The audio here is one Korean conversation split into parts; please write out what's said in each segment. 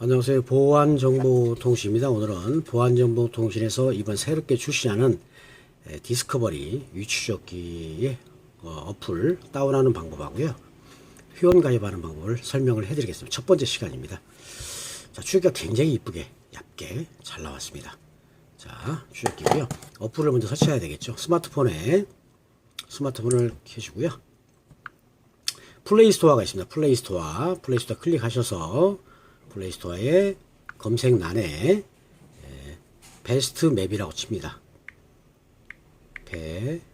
안녕하세요. 보안정보통신입니다. 오늘은 보안정보통신에서 이번 새롭게 출시하는 에, 디스커버리 위치조끼의 어, 어플 다운하는 방법하고요. 회원 가입하는 방법을 설명을 해드리겠습니다. 첫 번째 시간입니다. 자, 추적기가 굉장히 이쁘게 얇게 잘 나왔습니다. 자, 추적기고요. 어플을 먼저 설치해야 되겠죠. 스마트폰에 스마트폰을 켜시고요. 플레이스토어가 있습니다. 플레이스토어. 플레이스토어 클릭하셔서 플레이스토어에 검색란에 에, 베스트 맵이라고 칩니다. 베스트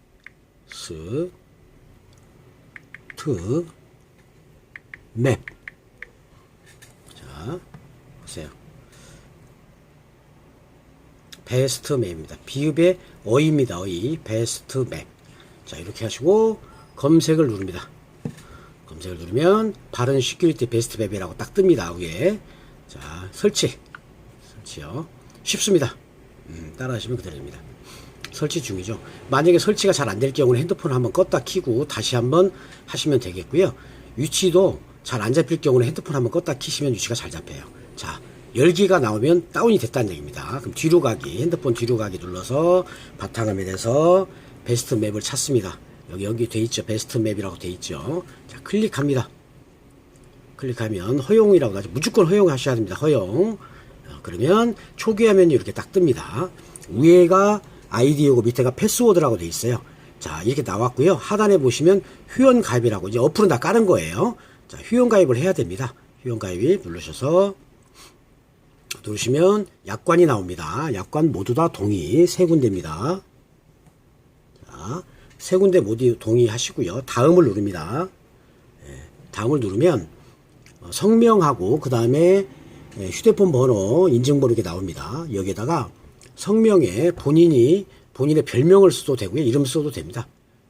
맵. 자, 보세요. 베스트 맵입니다. 비읍의 어입니다. 어이. 베스트 맵. 자, 이렇게 하시고 검색을 누릅니다. 검색을 누르면 바른 시큐리티 베스트 맵이라고 딱 뜹니다. 위에. 자, 설치. 설치요. 쉽습니다. 음, 따라 하시면 그대로입니다. 설치 중이죠. 만약에 설치가 잘 안 될 경우는 핸드폰을 한번 껐다 키고 다시 한번 하시면 되겠고요. 위치도 잘 안 잡힐 경우는 핸드폰 한번 껐다 키시면 위치가 잘 잡혀요. 자, 열기가 나오면 다운이 됐다는 얘기입니다. 그럼 뒤로 가기, 핸드폰 뒤로 가기 눌러서 바탕화면에서 베스트 맵을 찾습니다. 여기 여기 돼 있죠. 베스트 맵이라고 돼 있죠. 자, 클릭합니다. 클릭하면 허용이라고 나죠. 무조건 허용하셔야 됩니다. 허용. 어, 그러면 초기 화면이 이렇게 딱 뜹니다. 위에가 아이디이고 밑에가 패스워드라고 돼 있어요. 자, 이렇게 나왔고요. 하단에 보시면 회원 가입이라고 이제 어플은 다 깔은 거예요. 자, 회원 가입을 해야 됩니다. 회원 가입 누르셔서 누르시면 약관이 나옵니다. 약관 모두 다 동의 세 군데입니다. 자, 세 군데 모두 동의하시고요. 다음을 누릅니다. 예, 다음을 누르면 어, 성명하고 그 다음에 휴대폰 번호 인증번호 이렇게 나옵니다. 여기에다가 성명에 본인이 본인의 별명을 써도 되고요. 이름 써도 됩니다.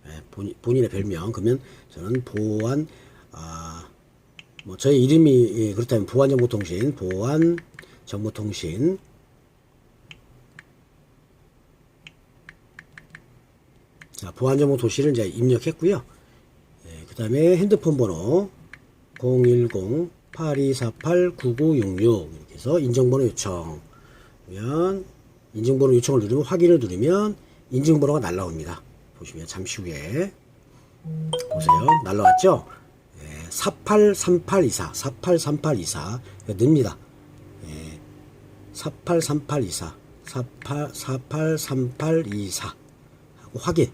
예, 본, 본인의 별명 그러면 저는 보안 아, 뭐 저의 이름이 예, 그렇다면 보안정보통신 보안정보통신 자 보안정보 도시를 이제 입력했고요. 그 다음에 핸드폰 번호 010-8248-9966 이렇게 해서 인증번호 요청 그러면 인증번호 요청을 누르면 확인을 누르면 인증번호가 날라옵니다. 보시면 잠시 후에 보세요. 날라왔죠? 예, 483824 483824 넣습니다. 예, 483824 48, 483824 하고 확인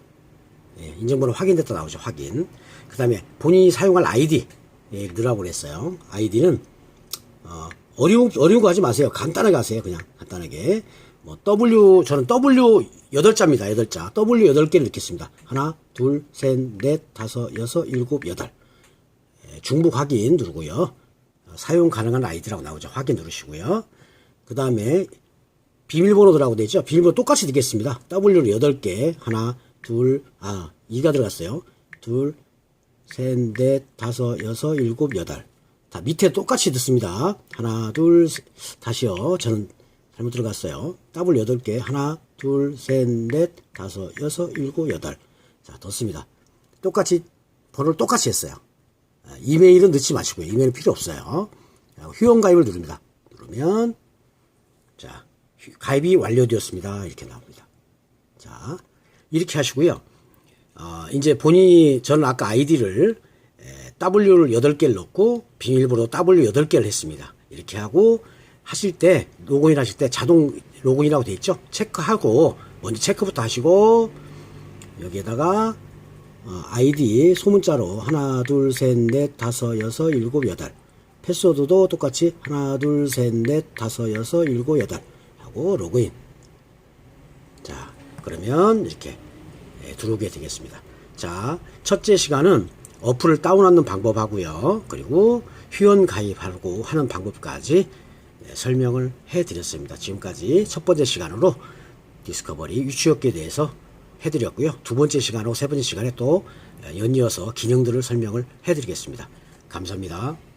예, 인증번호 확인됐다 나오죠. 확인. 그 다음에 본인이 사용할 아이디 예, 넣으라고 그랬어요. 아이디는 어, 어려운 어려운 거 하지 마세요. 간단하게 하세요. 그냥 간단하게. 뭐 W 저는 W 8자입니다. 8자. W 8개를 넣겠습니다. 하나, 둘, 셋, 넷, 다섯, 여섯, 일곱, 여덟. 예, 중복 확인 누르고요. 어, 사용 가능한 아이디라고 나오죠. 확인 누르시고요. 그 다음에 비밀번호 들어가고 되죠. 비밀번호 똑같이 넣겠습니다. W를 8개. 하나, 둘, 아, 2가 들어갔어요. 둘, 셋, 넷, 다섯, 여섯, 일곱, 여덟. 다 밑에 똑같이 듣습니다. 하나, 둘, 셋, 다시요. 저는 잘못 들어갔어요. W 8개. 하나, 둘, 셋, 넷, 다섯, 여섯, 일곱, 여덟. 자, 넣습니다. 똑같이, 번호를 똑같이 했어요. 아, 이메일은 넣지 마시고요. 이메일 필요 없어요. 자, 회원가입을 누릅니다. 누르면, 자, 휴- 가입이 완료되었습니다. 이렇게 나옵니다. 자, 이렇게 하시고요. 어, 이제 본인이 저는 아까 아이디를 W를 8개를 넣고 비밀번호 W 8개를 했습니다. 이렇게 하고 하실 때 로그인 하실 때 자동 로그인이라고 돼 있죠? 체크하고 먼저 체크부터 하시고 여기에다가 어, 아이디 소문자로 하나 둘 셋 넷 다섯 여섯 일곱 여덟 패스워드도 똑같이 하나 둘 셋 넷 다섯 여섯 일곱 여덟 하고 로그인 자 그러면 이렇게 예, 들어오게 되겠습니다. 자, 첫째 시간은 어플을 다운하는 방법 하고요. 그리고 회원 가입하고 하는 방법까지 네, 설명을 해 드렸습니다. 지금까지 첫 번째 시간으로 디스커버리 유치업계에 대해서 해 드렸고요. 두 번째 시간하고 세 번째 시간에 또 예, 연이어서 기능들을 설명을 해 드리겠습니다. 감사합니다.